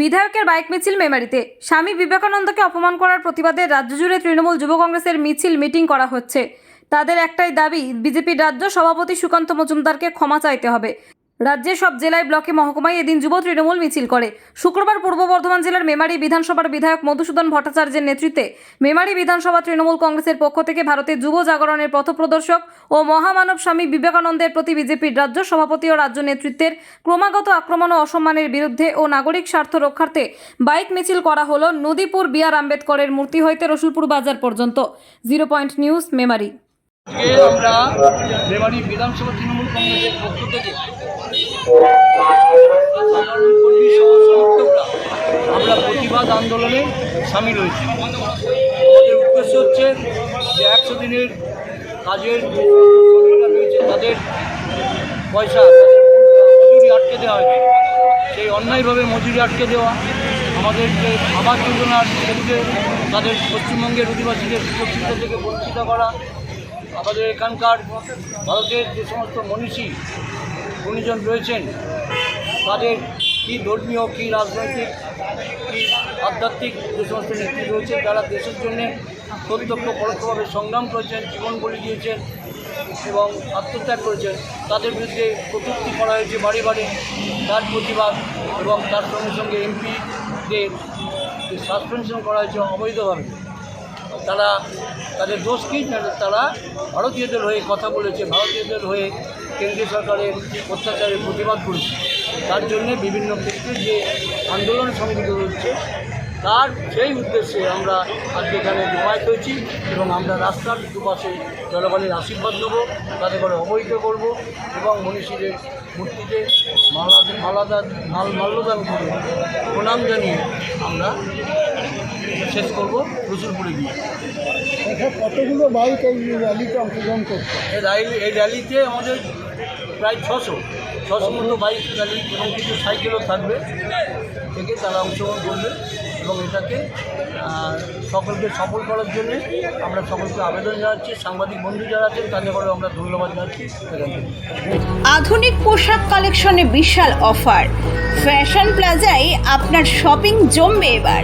বিধায়কের বাইক মিছিল মেমারিতে। স্বামী বিবেকানন্দকে অপমান করার প্রতিবাদে রাজ্য জুড়ে তৃণমূল যুব কংগ্রেসের মিছিল মিটিং করা হচ্ছে। তাদের একটাই দাবি, বিজেপির রাজ্য সভাপতি সুকান্ত মজুমদারকে ক্ষমা চাইতে হবে। রাজ্যের সব জেলায় ব্লকে মহকুমায় এদিন যুব তৃণমূল মিছিল করে। শুক্রবার পূর্ব বর্ধমান জেলার মেমারি বিধানসভার বিধায়ক মধুসূদন ভট্টাচার্যের নেতৃত্বে মেমারি বিধানসভা তৃণমূল কংগ্রেসের পক্ষ থেকে ভারতের যুব জাগরণের পথপ্রদর্শক ও মহামানব স্বামী বিবেকানন্দের প্রতি বিজেপির রাজ্য সভাপতি ও রাজ্য নেতৃত্বের ক্রমাগত আক্রমণ ও অসম্মানের বিরুদ্ধে ও নাগরিক স্বার্থ রক্ষার্থে বাইক মিছিল করা হলো নদীপুর বিআর আম্বেদকরের মূর্তি হইতে রসুলপুর বাজার পর্যন্ত। Zero point news, Memari. আজকে আমরা মেমারি বিধানসভা তৃণমূল কংগ্রেসের পক্ষ থেকে আমরা প্রতিবাদ আন্দোলনে সামিল হয়েছি। আমাদের উদ্দেশ্য হচ্ছে যে একশো দিনের কাজের রয়েছে, তাদের পয়সা মজুরি আটকে দেওয়া হয়েছে। সেই অন্যায়ভাবে মজুরি আটকে দেওয়া, আমাদের যে আবাস যোজনার ক্ষেত্রে তাদের পশ্চিমবঙ্গের অধিবাসীদের সুরক্ষিত থেকে বঞ্চিত করা আমাদের এখানকার ভারতের যে সমস্ত মনীষী, গুণীজন রয়েছেন, তাদের কি ধর্মীয়, কি রাজনৈতিক, কি আধ্যাত্মিক যে সমস্ত নেত্রী রয়েছে যারা দেশের জন্যে প্রত্যক্ষ, পরোক্ষভাবে সংগ্রাম করেছেন, জীবন বলি দিয়েছেন এবং আত্মত্যাগ করেছেন। তাদের বিরুদ্ধে কটূক্তি করা হয়েছে বাড়ি বাড়ি। তার প্রতিবাদ এবং তার সঙ্গে সঙ্গে এমপিদের সাসপেনশন করা হয়েছে অবৈধভাবে। তারা তাদের দোষ কী? তারা ভারতীয়দের হয়ে কথা বলেছে, ভারতীয়দের হয়ে কেন্দ্রীয় সরকারের অত্যাচারের প্রতিবাদ করেছে। তার জন্যে বিভিন্ন ক্ষেত্রে যে আন্দোলন সংগঠিত হচ্ছে, তার সেই উদ্দেশ্যে আমরা আজকে এখানে জমায়েত হয়েছি এবং আমরা রাস্তার দুপাশে জনগণের আশীর্বাদ দেবো তাদের করে অবহিত করব এবং মনীষীদের মূর্তিতে মালা মালাদান মাল মাল্যদান করে প্রণাম জানিয়ে আমরা শেষ করব রসুলপুরে গিয়ে। কতগুলো বাইক এই র্যালিতে অংশগ্রহণ করছে? এই র্যালি এই র্যালিতে আমাদের প্রায় ছশো। ছশো মতো বাইক র্যালি এবং কিছু সাইকেলও থাকবে থেকে তারা অংশগ্রহণ করবে এবং এটাকে সকলকে সফল করার জন্য আমরা সকলকে আবেদন জানাচ্ছি। সাংবাদিক বন্ধু যারা আছেন, তাদের করে আমরা ধন্যবাদ জানাচ্ছি। আধুনিক পোশাক কালেকশনে বিশাল অফার। ফ্যাশন প্লাজায় আপনার শপিং জমবে এবার।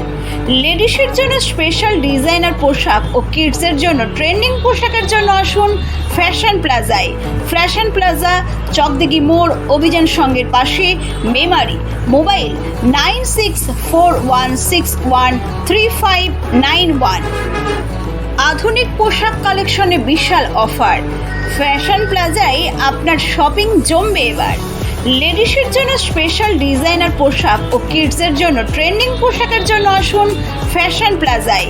লেডিসের জন্য স্পেশাল ডিজাইনার পোশাক ও কিডসের জন্য ট্রেন্ডিং পোশাকের জন্য আসুন ফ্যাশন প্লাজায়। ফ্যাশন প্লাজা, চকদিঘি মোড় অভিযান সঙ্গের পাশে Memari mobile nine six four one six one three five nine one. আধুনিক পোশাক কালেকশনে বিশাল অফার। ফ্যাশন প্লাজায় আপনার শপিং জমবে এবার। লেডিসের জন্য স্পেশাল ডিজাইনার পোশাক ও কিডসের জন্য ট্রেন্ডিং পোশাকের জন্য আসুন ফ্যাশন প্লাজায়।